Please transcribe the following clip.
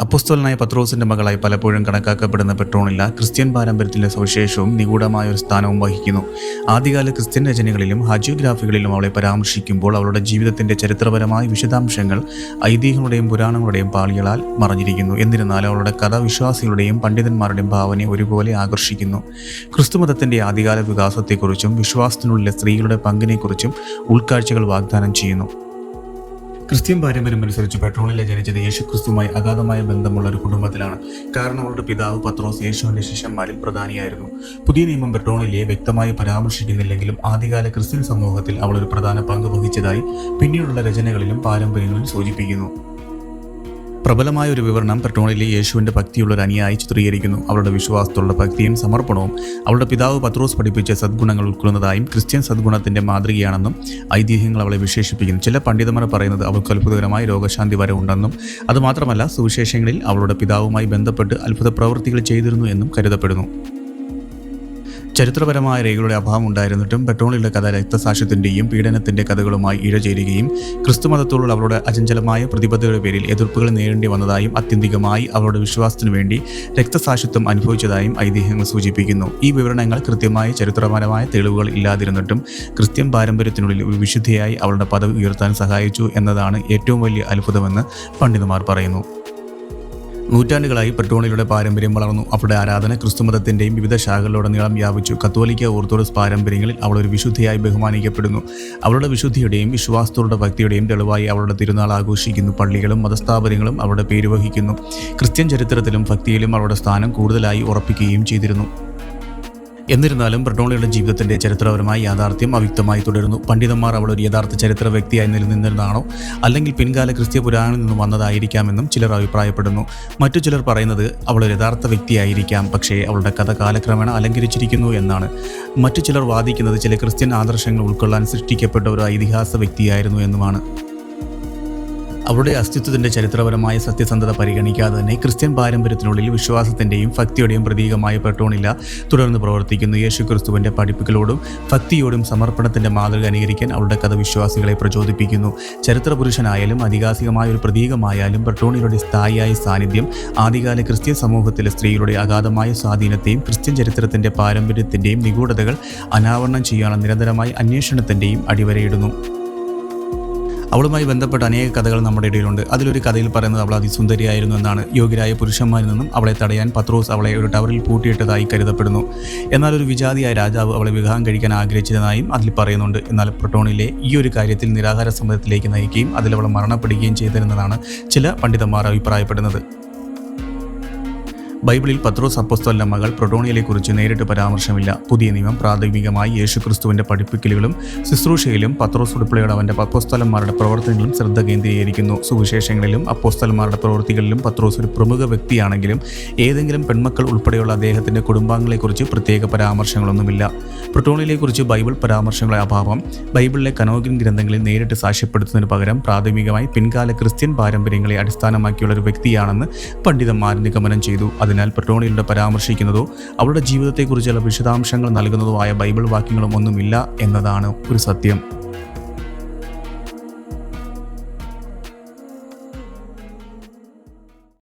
അപ്പോസ്തോലനായ പത്രോസിന്റെ മകളായി പലപ്പോഴും കണക്കാക്കപ്പെടുന്ന പെട്രോണില്ല ക്രിസ്ത്യൻ പാരമ്പര്യത്തിലെ സവിശേഷവും നിഗൂഢമായ ഒരു സ്ഥാനവും വഹിക്കുന്നു. ആദ്യകാല ക്രിസ്ത്യൻ രചനകളിലും ഹജിയോഗ്രാഫികളിലും അവളെ പരാമർശിക്കുമ്പോൾ അവളുടെ ജീവിതത്തിന്റെ ചരിത്രപരമായ വിശദാംശങ്ങൾ ഐതിഹ്യങ്ങളുടെയും പുരാണങ്ങളുടെയും പാളികളാൽ മറഞ്ഞിരിക്കുന്നു. എന്നിരുന്നാലും അവളുടെ കഥ വിശ്വാസികളുടെയും പണ്ഡിതന്മാരുടെയും ഭാവനയെ ഒരുപോലെ ആകർഷിക്കുന്നു. ക്രിസ്തുമതത്തിന്റെ ആദ്യകാല വികാസത്തെക്കുറിച്ചും വിശ്വാസത്തിനുള്ളിലെ സ്ത്രീകളുടെ പങ്കിനെക്കുറിച്ചും ഉൾക്കാഴ്ചകൾ വാഗ്ദാനം ചെയ്യുന്നു. ക്രിസ്ത്യൻ പാരമ്പര്യം അനുസരിച്ച് പെട്രോളിലെ ജനിച്ചത് യേശു ക്രിസ്തുമായി അഗാധമായ ബന്ധമുള്ള ഒരു കുടുംബത്തിലാണ്. കാരണം അവരുടെ പിതാവ് പത്രോസ് യേശുവിന്റെ ശിഷ്യന്മാരിൽ പ്രധാനിയായിരുന്നു. പുതിയ നിയമം പെട്രോണിലെ വ്യക്തമായി പരാമർശിക്കുന്നില്ലെങ്കിലും ആദ്യകാല ക്രിസ്ത്യൻ സമൂഹത്തിൽ അവൾ ഒരു പ്രധാന പങ്ക് വഹിച്ചതായി പിന്നീടുള്ള രചനകളിലും പാരമ്പര്യങ്ങളിലും സൂചിപ്പിക്കുന്നു. പ്രബലമായ ഒരു വിവരണം പെട്രോണിലെ യേശുവിന്റെ ഭക്തിയുള്ള ഒരു അനുയായി ചിത്രീകരിക്കുന്നു. അവളുടെ വിശ്വാസത്തോടുള്ള ഭക്തിയും സമർപ്പണവും അവളുടെ പിതാവ് പത്രോസ് പഠിപ്പിച്ച സദ്ഗുണങ്ങൾ ഉൾക്കൊള്ളുന്നതായും ക്രിസ്ത്യൻ സദ്ഗുണത്തിന്റെ മാതൃകയാണെന്നും ഐതിഹ്യങ്ങൾ അവളെ വിശേഷിപ്പിക്കുന്നു. ചില പണ്ഡിതന്മാർ പറയുന്നത് അവൾക്ക് അത്ഭുതകരമായ രോഗശാന്തി വരെ ഉണ്ടെന്നും അതുമാത്രമല്ല സുവിശേഷങ്ങളിൽ അവളുടെ പിതാവുമായി ബന്ധപ്പെട്ട് അത്ഭുത പ്രവൃത്തികൾ ചെയ്തിരുന്നു എന്നും കരുതപ്പെടുന്നു. ചരിത്രപരമായ രേഖകളുടെ അഭാവം ഉണ്ടായിരുന്നിട്ടും പെട്രോളിലെ കഥ രക്തസാക്ഷ്യത്തിന്റെയും പീഡനത്തിന്റെ കഥകളുമായി ഇഴചേരുകയും ക്രിസ്തുമതത്തോടുള്ള അവരുടെ അചഞ്ചലമായ പ്രതിബദ്ധതയുടെ പേരിൽ എതിർപ്പുകൾ നേരിടേണ്ടി വന്നതായും അത്യന്തികമായി അവരുടെ വിശ്വാസത്തിനു വേണ്ടി രക്തസാക്ഷിത്വം അനുഭവിച്ചതായും ഐതിഹ്യങ്ങൾ സൂചിപ്പിക്കുന്നു. ഈ വിവരണങ്ങൾ കൃത്യമായ ചരിത്രപരമായ തെളിവുകൾ ഇല്ലാതിരുന്നിട്ടും ക്രിസ്ത്യൻ പാരമ്പര്യത്തിനുള്ളിൽ ഒരു വിശുദ്ധിയായി അവളുടെ പദവി ഉയർത്താൻ സഹായിച്ചു എന്നതാണ് ഏറ്റവും വലിയ അത്ഭുതമെന്ന് പണ്ഡിതന്മാർ പറയുന്നു. നൂറ്റാണ്ടുകളായി പെട്രോണിയുടെ പാരമ്പര്യം വളർന്നു. അവളുടെ ആരാധന ക്രിസ്തുമതത്തിന്റെയും വിവിധ ശാഖകളിലുടനീളം വ്യാപിച്ചു. കത്തോലിക്ക ഓർത്തഡോക്സ് പാരമ്പര്യങ്ങളിൽ അവൾ ഒരു വിശുദ്ധിയായി ബഹുമാനിക്കപ്പെടുന്നു. അവളുടെ വിശുദ്ധിയുടെയും വിശ്വാസത്തോടെ ഭക്തിയുടെയും തെളിവായി അവളുടെ തിരുനാൾ ആഘോഷിക്കുന്നു. പള്ളികളും മതസ്ഥാപനങ്ങളും അവളുടെ പേര് വഹിക്കുന്നു. ക്രിസ്ത്യൻ ചരിത്രത്തിലും ഭക്തിയിലും അവളുടെ സ്ഥാനം കൂടുതലായി ഉറപ്പിക്കുകയും ചെയ്തിരുന്നു. എന്നിരുന്നാലും ബ്രട്ടോളിയുടെ ജീവിതത്തിന്റെ ചരിത്രപരമായ യാഥാർത്ഥ്യം അവ്യക്തമായി തുടരുന്നു. പണ്ഡിതന്മാർ അവൾ ഒരു യഥാർത്ഥ ചരിത്ര വ്യക്തിയായി നിലനിന്നിരുന്നതാണോ? അല്ലെങ്കിൽ പിൻകാല ക്രിസ്ത്യ പുരാണിൽ നിന്ന് വന്നതായിരിക്കാമെന്നും ചിലർ അഭിപ്രായപ്പെടുന്നു. മറ്റു ചിലർ പറയുന്നത് അവൾ ഒരു യഥാർത്ഥ വ്യക്തിയായിരിക്കാം പക്ഷേ അവളുടെ കഥ കാലക്രമേണ അലങ്കരിച്ചിരിക്കുന്നു എന്നാണ്. മറ്റു ചിലർ വാദിക്കുന്നത് ചില ക്രിസ്ത്യൻ ആദർശങ്ങൾ ഉൾക്കൊള്ളാൻ സൃഷ്ടിക്കപ്പെട്ട ഒരു ഐതിഹാസ വ്യക്തിയായിരുന്നു എന്നുമാണ്. അവരുടെ അസ്തിത്വത്തിന്റെ ചരിത്രപരമായ സത്യസന്ധത പരിഗണിക്കാതെ തന്നെ ക്രിസ്ത്യൻ പാരമ്പര്യത്തിനുള്ളിൽ വിശ്വാസത്തിന്റെയും ഭക്തിയുടെയും പ്രതീകമായ പെട്ടോണില്ല തുടർന്ന് പ്രവർത്തിക്കുന്നു യേശു ക്രിസ്തുവിന്റെ പഠിപ്പുകളോടും ഭക്തിയോടും സമർപ്പണത്തിന്റെ മാതൃക അനുകരിക്കാൻ അവരുടെ കഥ വിശ്വാസികളെ പ്രചോദിപ്പിക്കുന്നു. ചരിത്ര പുരുഷനായാലും അധികാസികമായ ഒരു പ്രതീകമായാലും പെട്രോണിയുടെ സ്ഥായിയായ സാന്നിധ്യം ആദ്യകാല ക്രിസ്ത്യൻ സമൂഹത്തിലെ സ്ത്രീകളുടെ അഗാധമായ സ്വാധീനത്തെയും ക്രിസ്ത്യൻ ചരിത്രത്തിന്റെ പാരമ്പര്യത്തിന്റെയും നിഗൂഢതകൾ അനാവരണം ചെയ്യാനുള്ള നിരന്തരമായ അന്വേഷണത്തിന്റെയും അടിവരയിടുന്നു. അവളുമായി ബന്ധപ്പെട്ട അനേക കഥകൾ നമ്മുടെ ഇടയിലുണ്ട്. അതിലൊരു കഥയിൽ പറയുന്നത് അവൾ അതിസുന്ദരിയായിരുന്നു എന്നാണ്. യോഗ്യരായ പുരുഷന്മാരിൽ നിന്നും അവളെ തടയാൻ പത്രോസ് അവളെ ഒരു ടവറിൽ പൂട്ടിയിട്ടതായി കരുതപ്പെടുന്നു. എന്നാൽ ഒരു വിജാതിയായ രാജാവ് അവളെ വിവാഹം കഴിക്കാൻ ആഗ്രഹിച്ചതായും അതിൽ പറയുന്നുണ്ട്. എന്നാൽ പ്രൊട്ടോണിലെ ഈ ഒരു കാര്യത്തിൽ നിരാഹാര സമ്മതത്തിലേക്ക് നയിക്കുകയും അതിൽ അവൾ മരണപ്പെടുകയും ചെയ്തിരുന്നതാണ് ചില പണ്ഡിതന്മാർ അഭിപ്രായപ്പെടുന്നത്. ബൈബിളിൽ പത്രോസ് അപ്പസ്തോലിന്റെ മകൾ പ്രൊട്ടോണിയയെക്കുറിച്ച് നേരിട്ട് പരാമർശമില്ല. പുതിയ നിയമം പ്രാഥമികമായി യേശുക്രിസ്തുവിന്റെ പഠിപ്പിക്കലുകളും ശുശ്രൂഷയിലും പത്രോസ് ഉൾപ്പെടെയുള്ള അവന്റെ അപ്പോസ്തലന്മാരുടെ പ്രവർത്തനങ്ങളും ശ്രദ്ധ കേന്ദ്രീകരിക്കുന്നു. സുവിശേഷങ്ങളിലും അപ്പോസ്തലന്മാരുടെ പ്രവൃത്തികളിലും പത്രോസ് ഒരു പ്രമുഖ വ്യക്തിയാണെങ്കിലും ഏതെങ്കിലും പെൺമക്കൾ ഉൾപ്പെടെയുള്ള അദ്ദേഹത്തിന്റെ കുടുംബാംഗങ്ങളെക്കുറിച്ച് പ്രത്യേക പരാമർശങ്ങളൊന്നുമില്ല. പ്രൊട്ടോണിയയെക്കുറിച്ച് ബൈബിൾ പരാമർശങ്ങളുടെ അഭാവം ബൈബിളിലെ കനോഗിൻ ഗ്രന്ഥങ്ങളിൽ നേരിട്ട് സാക്ഷ്യപ്പെടുത്തുന്നതിന് പകരം പ്രാഥമികമായി പിൻകാല ക്രിസ്ത്യൻ പാരമ്പര്യങ്ങളെ അടിസ്ഥാനമാക്കിയുള്ള ഒരു വ്യക്തിയാണെന്ന് പണ്ഡിതന്മാർ നിഗമനം ചെയ്തു. അതിനാൽ പെട്രോണിയുടെ പരാമർശിക്കുന്നതോ അവരുടെ ജീവിതത്തെക്കുറിച്ചുള്ള വിശദാംശങ്ങൾ നൽകുന്നതോ ആയ ബൈബിൾ വാക്യങ്ങളും ഒന്നുമില്ല എന്നതാണ് ഒരു സത്യം.